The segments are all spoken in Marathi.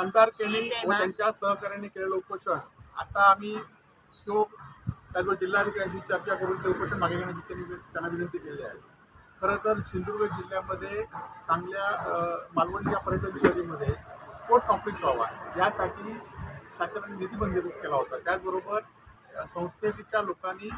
पंतार केणी व त्यांच्या सहकार्याने केलेलं उपोषण. आता आम्ही शोक त्याचबरोबर जिल्हाधिकाऱ्यांशी चर्चा करून ते उपोषण मागे घेण्याची त्यांनी त्यांना विनंती केली आहे. खरं तर सिंधुदुर्ग जिल्ह्यामध्ये चांगल्या मालवणच्या पर्यटन शहरीमध्ये स्पोर्ट कॉम्प्लेक्स व्हावा यासाठी शासनाने निधी मंजूर केला होता. त्याचबरोबर संस्थेच्या लोकांनी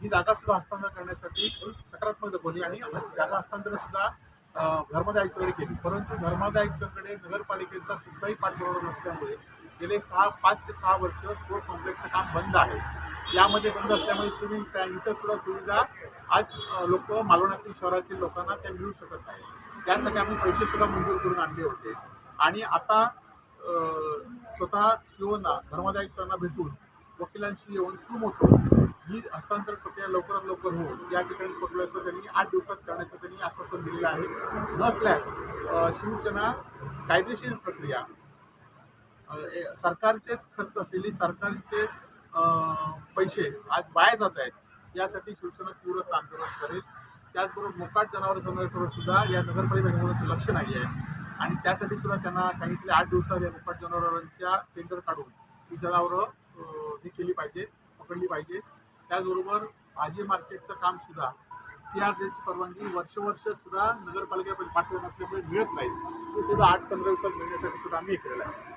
ही जागा सुद्धा हस्तांतर करण्यासाठी सकारात्मक दाखवली आणि जागा हस्तांतर सुद्धा अ, धर्मादाय आयुक्तांकडे केली. परंतु धर्मादाय नगरपालिकेचा सुद्धाही पाठपुरावा नसल्यामुळे गेले सहा पाच ते सहा वर्ष स्पोर्ट कॉम्प्लेक्सचं काम बंद आहे. यामध्ये बंद असल्यामुळे सुविधा इतर सुद्धा सुविधा आज लोक मालवणातील शहरातील लोकांना त्या मिळू शकत नाही. त्यासाठी आम्ही पैसे सुद्धा मंजूर करून आणले होते. आणि आता स्वतः शिवना धर्मादायुक्तांना भेटून वकिलांशी येऊन सुरू होतो ही हस्तांतरण प्रक्रिया लवकरात लवकर होऊन या ठिकाणी स्पॉटलायचं त्यांनी आठ दिवसात करण्याचं त्यांनी आश्वासन दिलेलं आहे. नसल्यास शिवसेना कायदेशीर प्रक्रिया ए- सरकारचेच खर्च असलेली सरकारचे पैसे आज वाया जात आहेत यासाठी शिवसेना तीव्र आंदोलन करेल. त्याचबरोबर मोकाट जनावर संवर्धनावर सुद्धा या नगरपालिकेचं लक्ष नाही आहे. आणि त्यासाठी सुद्धा त्यांना सांगितले आठ दिवसात या मोकाट जनावरांच्या टेंडर काढून ही जनावरं ही केली पाहिजे पकडली पाहिजे. त्याचबरोबर भाजी मार्केटचं काम सुद्धा सी आर सीची परवानगी वर्ष वर्ष सुद्धा नगरपालिकेमध्ये पाठवत असल्यामुळे मिळत नाही. ते सुद्धा आठ पंधरा दिवसात मिळण्यासाठी सुद्धा आम्ही हे केलेलं आहे.